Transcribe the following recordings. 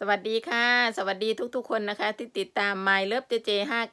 สวัสดีค่ะ สวัสดีทุกๆคนนะคะ ที่ติดตาม My Love JJ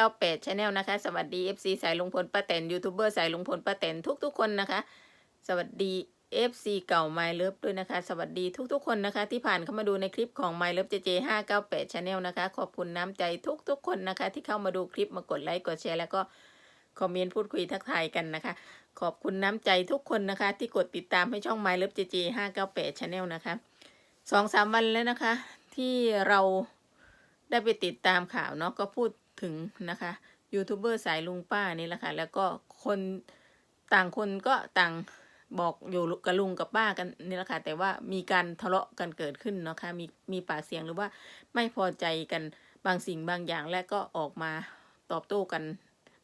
598 Channel นะคะ สวัสดี FC สายลุงพลป้าแตนยูทูบเบอร์สายลุงพลป้าแตนทุกๆคนนะคะ สวัสดี FC เก่า My Love ด้วยนะคะ สวัสดีทุกๆคนนะคะ ที่ผ่านเข้ามาดูในคลิปของ My Love JJ 598 Channel นะคะ ขอบคุณน้ำใจทุกๆคนนะคะ ที่เข้ามาดูคลิปมากดไลค์กดแชร์แล้วก็คอมเมนต์พูดคุยทักทายกันนะคะ ขอบคุณน้ำใจทุกคนนะคะ ที่กดติดตามให้ช่อง My Love JJ 598 Channel นะคะสองสามวันแล้วนะคะ ที่เราได้ไปติดตามข่าวเนาะก็พูดถึงนะคะยูทูบเบอร์สายลุงป้านี่แหละค่ะแล้วก็คนต่างคนก็ต่างบอกอยู่กับลุงกับป้ากันนี่แหละค่ะแต่ว่ามีการทะเลาะกันเกิดขึ้นเนาะคะมีมีปากเสียงหรือว่าไม่พอใจกันบางสิ่งบางอย่างและก็ออกมาตอบโต้กัน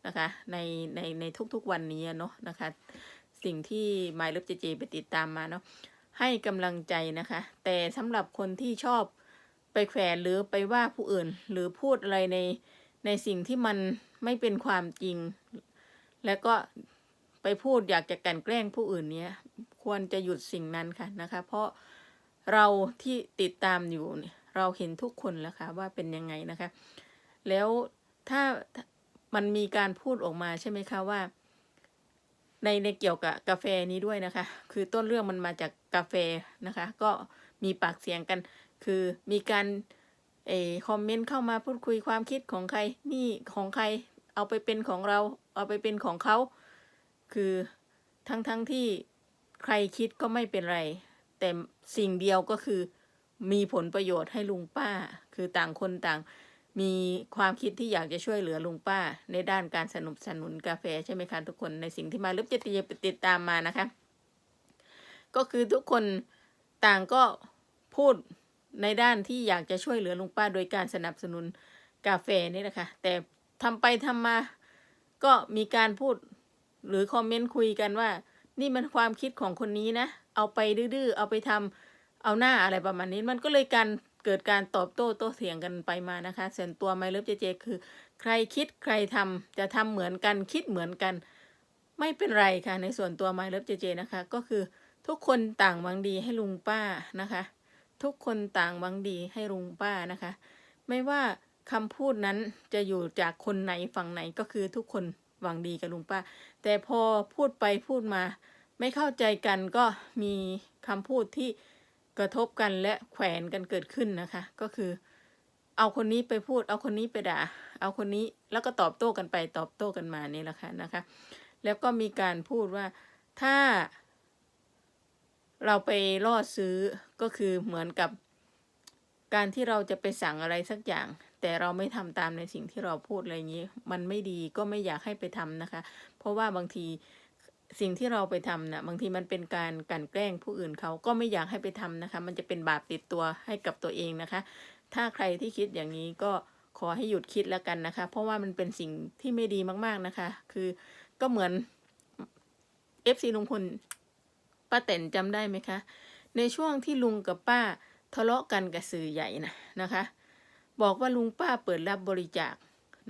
นะคะในในในทุกๆวันนี้เนาะนะคะ สิ่งที่ไมายเลิฟเจเจไปติดตามมาเนาะให้กำลังใจนะคะ แต่สำหรับคนที่ชอบ ไปแขวนหรือไปว่าผู้อื่น หรือพูดอะไรในในสิ่งที่มันไม่เป็นความจริง แล้วก็ไปพูดอยากจะกันแกล้งผู้อื่นเนี้ยควรจะหยุดสิ่งนั้นค่ะนะคะ เพราะเราที่ติดตามอยู่เราเห็นทุกคนแล้วค่ะว่าเป็นยังไงนะคะ แล้วถ้ามันมีการพูดออกมาใช่ไหมคะว่า ในในเกี่ยวกับกาแฟนี้ด้วยนะคะ คือต้นเรื่องมันมาจากกาแฟนะคะ ก็มีปากเสียงกัน คือมีการเออคอมเมนต์เข้ามาพูดคุยความคิดของใครนี่ของใครเอาไปเป็นของเรา เอาไปเป็นของเขาคือทั้งทั้งที่ใครคิดก็ไม่เป็นไร แต่สิ่งเดียวก็คือ มีผลประโยชน์ให้ลุงป้า คือต่างคนต่าง มีความคิดที่อยากจะช่วยเหลือลุงป้า ในด้านการสนับสนุนกาแฟใช่ไหมคะทุกคนในสิ่งที่มาลึกจะติดตามมานะคะ ก็คือทุกคนต่างก็พูด ในด้านที่อยากจะช่วยเหลือลุงป้าโดยการสนับสนุนกาแฟนี่แหละคะ แต่ทำไปทำมาก็มีการพูดหรือคอมเมนต์คุยกันว่า นี่มันความคิดของคนนี้นะ เอาไปดื้อๆเอาไปทำเอาหน้าอะไรประมาณนี้มันก็เลยการเกิดการตอบโต้โต้เถียงกันไปมานะคะส่วนตัวไมเลิฟเจเจคือ ใครคิดใครทำจะทำเหมือนกันคิดเหมือนกัน ไม่เป็นไรค่ะในส่วนตัวไมเลิฟเจเจนะคะ ก็คือทุกคนต่างหวังดีให้ลุงป้านะคะ ทุกคนต่างหวังดีให้ลุงป้านะคะ ไม่ว่าคำพูดนั้นจะอยู่จากคนไหนฝั่งไหนก็คือทุกคนหวังดีกับลุงป้า แต่พอพูดไปพูดมา ไม่เข้าใจกันก็มีคำพูดที่กระทบกันและแขวนกันเกิดขึ้นนะคะ ก็คือ เอาคนนี้ไปพูด เอาคนนี้ไปด่า เอาคนนี้แล้วก็ตอบโต้กันไปตอบโต้กันมานี่แหละค่ะนะคะ แล้วก็มีการพูดว่าถ้า เราไปล่อซื้อก็คือเหมือนกับ การที่เราจะไปสั่งอะไรสักอย่าง แต่เราไม่ทำตามในสิ่งที่เราพูดอะไรอย่างนี้ มันไม่ดีก็ไม่อยากให้ไปทำนะคะ เพราะว่าบางทีสิ่งที่เราไปทำนะ่ะบางทีมันเป็นการกลั่นแกล้งผู้อื่นเขาก็ไม่อยากให้ไปทำนะคะ มันจะเป็นบาปติดตัวให้กับตัวเองนะคะ ถ้าใครที่คิดอย่างนี้ก็ขอให้หยุดคิดแล้วกันนะคะ เพราะว่ามันเป็นสิ่งที่ไม่ดีมากๆนะคะ คือก็เหมือนเอฟซีลุงพล ป้าแตนจำได้ไหมคะ ในช่วงที่ลุงกับป้าทะเลาะกันกับสื่อใหญ่นะนะคะ บอกว่าลุงป้าเปิดรับบริจาค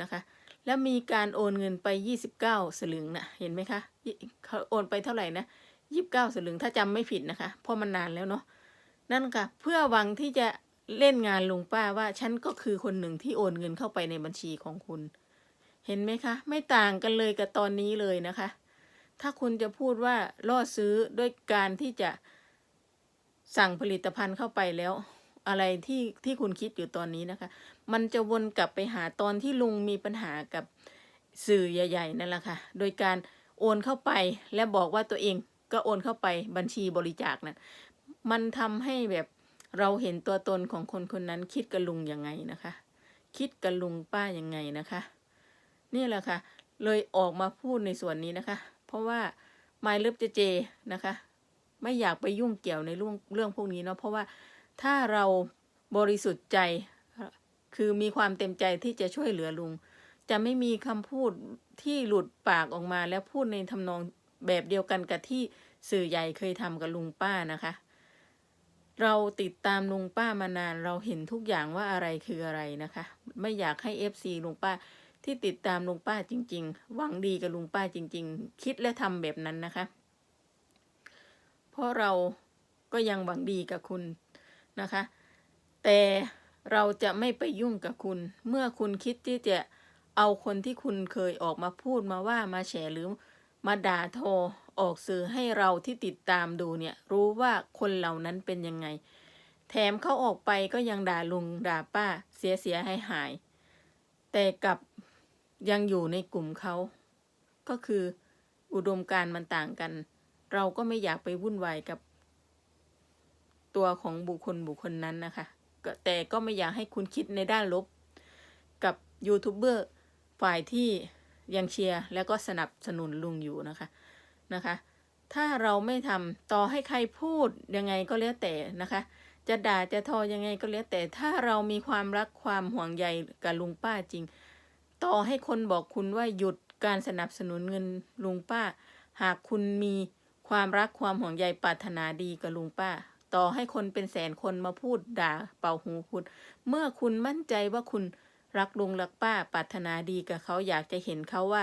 นะคะ แล้วมีการโอนเงินไป 29 สลึงนะเห็นไหมคะเขาโอนไปเท่าไหร่นะ29 สลึงถ้าจำไม่ผิดนะคะ เพราะมันนานแล้วเนาะนั่นค่ะ เพื่อหวังที่จะเล่นงานลุงป้าว่าฉันก็คือคนหนึ่งที่โอนเงินเข้าไปในบัญชีของคุณ เห็นไหมคะ ไม่ต่างกันเลยกับตอนนี้เลยนะคะ ถ้าคุณจะพูดว่าล่อซื้อด้วยการที่จะสั่งผลิตภัณฑ์เข้าไปแล้ว อะไรที่ที่คุณคิดอยู่ตอนนี้นะคะ มันจะวนกลับไปหาตอนที่ลุงมีปัญหากับสื่อใหญ่ๆนั่นแหละค่ะ โดยการโอนเข้าไปและบอกว่าตัวเองก็โอนเข้าไปบัญชีบริจาคนั้นมันทำให้แบบเราเห็นตัวตนของคนคนนั้นคิดกับลุงยังไงนะคะ คิดกับลุงป้ายังไงนะคะ นี่แหละค่ะ เลยออกมาพูดในส่วนนี้นะคะ เพราะว่าไมล์เลิฟเจเจนะคะ ไม่อยากไปยุ่งเกี่ยวในเรื่องเรื่องพวกนี้เนาะเพราะว่าถ้าเราบริสุทธิ์ใจคือมีความเต็มใจที่จะช่วยเหลือลุง จะไม่มีคำพูดที่หลุดปากออกมาแล้วพูดในทำนองแบบเดียวกันกับที่สื่อใหญ่เคยทำกับลุงป้านะคะ เราติดตามลุงป้ามานานเราเห็นทุกอย่างว่าอะไรคืออะไรนะคะ ไม่อยากให้เอฟซีลุงป้า ที่ติดตามลุงป้าจริง ๆ หวังดีกับลุงป้าจริง ๆ คิดและทำแบบนั้นนะคะ เพราะเราก็ยังหวังดีกับคุณนะคะ แต่เราจะไม่ไปยุ่งกับคุณ เมื่อคุณคิดที่จะเอาคนที่คุณเคยออกมาพูดมาว่ามาแฉหรือมาด่าโทอออกสื่อให้เราที่ติดตามดูเนี่ย รู้ว่าคนเหล่านั้นเป็นยังไง แถมเขาออกไปก็ยังด่าลุงด่าป้าเสียเสียหายหาย แต่กับ ยังอยู่ในกลุ่มเขา ก็คืออุดมการมันต่างกัน เราก็ไม่อยากไปวุ่นวายกับ ตัวของบุคคลบุคคลนั้นนะคะแต่ก็ไม่อยากให้คุณคิดในด้านลบ กับยูทูบเบอร์ฝ่ายที่ยังเชียร์แล้วก็สนับสนุนลุงอยู่นะคะนะคะ ถ้าเราไม่ทำต่อให้ใครพูดยังไงก็แล้วแต่นะคะ จะด่าจะทอยังไงก็แล้วแต่ถ้าเรามีความรักความห่วงใยกับลุงป้าจริง ต่อให้คนบอกคุณว่าหยุดการสนับสนุนเงินลุงป้า หากคุณมีความรักความห่วงใยปรารถนาดีกับลุงป้า ต่อให้คนเป็นแสนคนมาพูดด่าเป่าหูคุณ เมื่อคุณมั่นใจว่าคุณรักลุงรักป้าปรารถนาดีกับเขาอยากจะเห็นเขาว่า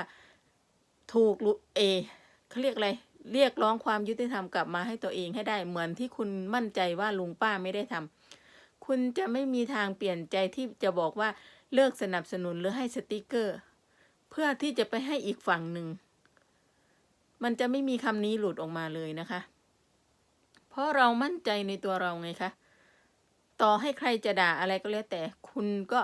ถูกลุเอเขาเรียกอะไรเรียกร้องความยุติธรรมกลับมาให้ตัวเองให้ได้เหมือนที่คุณมั่นใจว่าลุงป้าไม่ได้ทำคุณจะไม่มีทางเปลี่ยนใจที่จะบอกว่า เลิกสนับสนุนหรือให้สติกเกอร์ เพื่อที่จะไปให้อีกฝั่งหนึ่ง มันจะไม่มีคำนี้หลุดออกมาเลยนะคะ เพราะเรามั่นใจในตัวเราไงคะ ต่อให้ใครจะด่าอะไรก็แล้วแต่คุณก็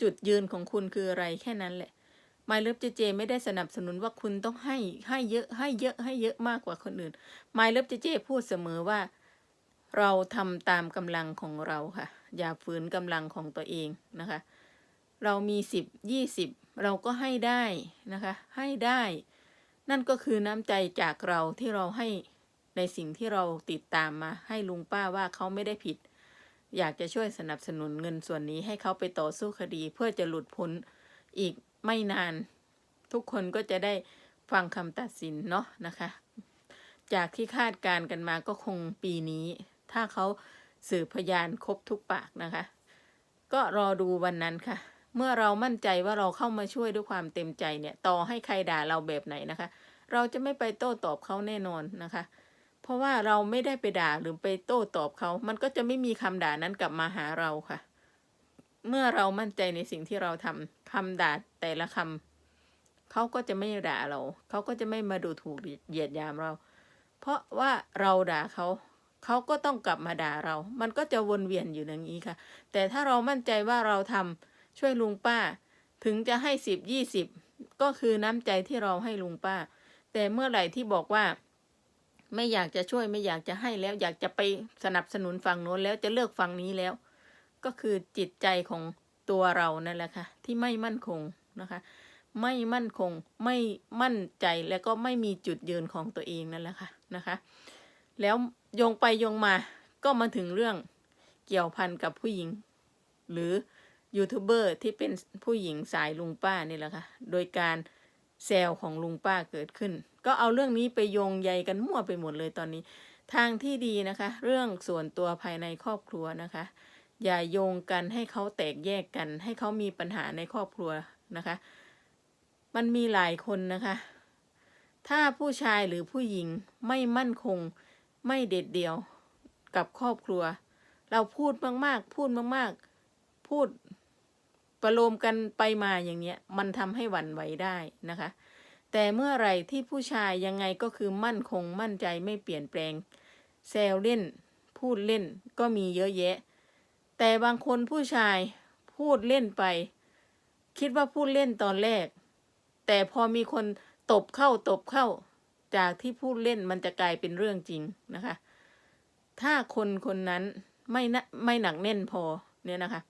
จุดยืนของคุณคืออะไรแค่นั้นแหละ m ม l เลิฟเจเจไม่ได้สนับสนุนว่าคุณต้องให้ให้เยอะให้เยอะให้เยอะมากกว่าคนอื่น m ม l เลิฟเจเจพูดเสมอว่า เราทำตามกำลังของเราค่ะ อย่าฝืนกำลังของตัวเองนะคะ เรามีสิบยี่สิบเราก็ให้ได้นะคะ ให้ได้ นั่นก็คือน้ำใจจากเราที่เราให้ในสิ่งที่เราติดตามมาให้ลุงป้าว่าเขาไม่ได้ผิด อยากจะช่วยสนับสนุนเงินส่วนนี้ให้เขาไปต่อสู้คดีเพื่อจะหลุดพ้นอีกไม่นาน ทุกคนก็จะได้ฟังคำตัดสินเนาะนะคะ จากที่คาดการกันมาก็คงปีนี้ ถ้าเขา สืบพยานครบทุกปากนะคะ ก็รอดูวันนั้นค่ะ เมื่อเรามั่นใจว่าเราเข้ามาช่วยด้วยความเต็มใจเนี่ย ต่อให้ใครด่าเราแบบไหนนะคะ เราจะไม่ไปโต้ตอบเขาแน่นอนนะคะ เพราะว่าเราไม่ได้ไปด่าหรือไปโต้ตอบเขา มันก็จะไม่มีคำด่านั้นกลับมาหาเราค่ะ เมื่อเรามั่นใจในสิ่งที่เราทำคำด่าแต่ละคำเขาก็จะไม่ด่าเรา เขาก็จะไม่มาดูถูกเหยียดยามเรา เพราะว่าเราด่าเขา เขาก็ต้องกลับมาด่าเรา มันก็จะวนเวียนอยู่อย่างนี้ค่ะ แต่ถ้าเรามั่นใจว่าเราทำช่วยลุงป้า ถึงจะให้สิบยี่สิบก็คือน้ำใจที่เราให้ลุงป้า แต่เมื่อไหร่ที่บอกว่า ไม่อยากจะช่วยไม่อยากจะให้แล้ว อยากจะไปสนับสนุนฝั่งโน้นแล้วจะเลือกฝั่งนี้แล้ว ก็คือจิตใจของตัวเรานั่นแหละค่ะ ที่ไม่มั่นคงนะคะ ไม่มั่นคงไม่มั่นใจแล้วก็ไม่มีจุดยืนของตัวเองนั่นแหละค่ะนะคะ แล้วโยงไปโยงมาก็มาถึงเรื่องเกี่ยวพันกับผู้หญิง หรือยูทูบเบอร์ที่เป็นผู้หญิงสายลุงป้านี่แหละค่ะ โดยการแซวของลุงป้าเกิดขึ้น ก็เอาเรื่องนี้ไปโยงใยกันมั่วไปหมดเลยตอนนี้ ทางที่ดีนะคะ เรื่องส่วนตัวภายในครอบครัวนะคะ อย่าโยงกันให้เขาแตกแยกกัน ให้เขามีปัญหาในครอบครัวนะคะ มันมีหลายคนนะคะ ถ้าผู้ชายหรือผู้หญิงไม่มั่นคง ไม่เด็ดเดี่ยวกับครอบครัว เราพูดมากๆ พูดมากๆ พูดประโลมกันไปมาอย่างเนี้ย มันทำให้หวั่นไหวได้นะคะ แต่เมื่อไรที่ผู้ชายยังไงก็คือมั่นคงมั่นใจไม่เปลี่ยนแปลงแซวเล่น พูดเล่นก็มีเยอะแยะ แต่บางคนผู้ชายพูดเล่นไป คิดว่าพูดเล่นตอนแรก แต่พอมีคนตบเข้าตบเข้า จากที่พูดเล่นมันจะกลายเป็นเรื่องจริงนะคะ ถ้าคนคนนั้นไม่นะไม่หนักแน่นพอเนี่ยนะคะ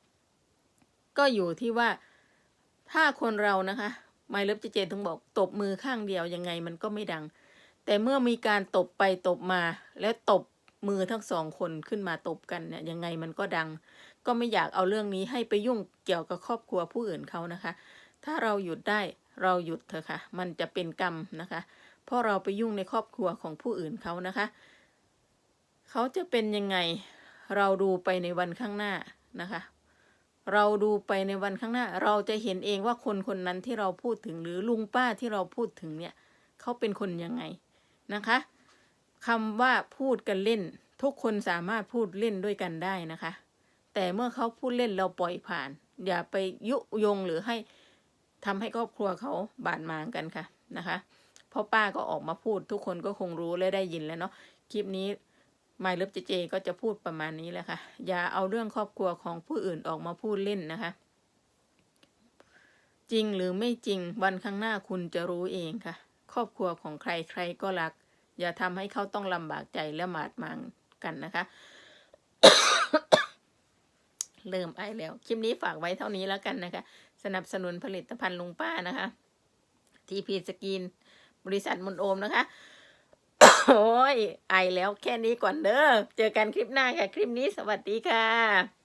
ก็อยู่ที่ว่าถ้าคนเรานะคะไมเลิฟเจเจต้องบอกตบมือข้างเดียวยังไงมันก็ไม่ดัง แต่เมื่อมีการตบไปตบมาแล้วตบมือทั้งสองคนขึ้นมาตบกันเนี่ยยังไงมันก็ดัง ก็ไม่อยากเอาเรื่องนี้ให้ไปยุ่งเกี่ยวกับครอบครัวผู้อื่นเขานะคะ ถ้าเราหยุดได้เราหยุดเถอะค่ะ มันจะเป็นกรรมนะคะ เพราะเราไปยุ่งในครอบครัวของผู้อื่นเขานะคะ เขาจะเป็นยังไงเราดูไปในวันข้างหน้านะคะ เราดูไปในวันข้างหน้า เราจะเห็นเองว่าคนคนนั้นที่เราพูดถึงหรือลุงป้าที่เราพูดถึงเนี่ยเขาเป็นคนยังไงนะคะคำว่าพูดกันเล่น ทุกคนสามารถพูดเล่นด้วยกันได้นะคะ แต่เมื่อเขาพูดเล่นเราปล่อยผ่าน อย่าไปยุยงหรือให้ทำให้ครอบครัวเขาบาดหมางกันค่ะนะคะ พราะป้าก็ออกมาพูดทุกคนก็คงรู้และได้ยินแล้วเนาะคลิปนี้มายเลิฟเจเจก็จะพูดประมาณนี้แหละค่ะ อย่าเอาเรื่องครอบครัวของผู้อื่นออกมาพูดเล่นนะคะ จริงหรือไม่จริงวันข้างหน้าคุณจะรู้เองค่ะ ครอบครัวของใครใครก็รัก อย่าทำให้เขาต้องลำบากใจและหมาดหมางกันนะคะ เริ่มไอแล้ว คลิปนี้ฝากไว้เท่านี้แล้วกันนะคะ สนับสนุนผลิตภัณฑ์ลุงป้านะคะ ทีพีสกิน บริษัทมุนโอมนะคะ โอ้ยไอแล้วแค่นี้ก่อนเด้อ เจอกันคลิปหน้าค่ะ คลิปนี้สวัสดีค่ะ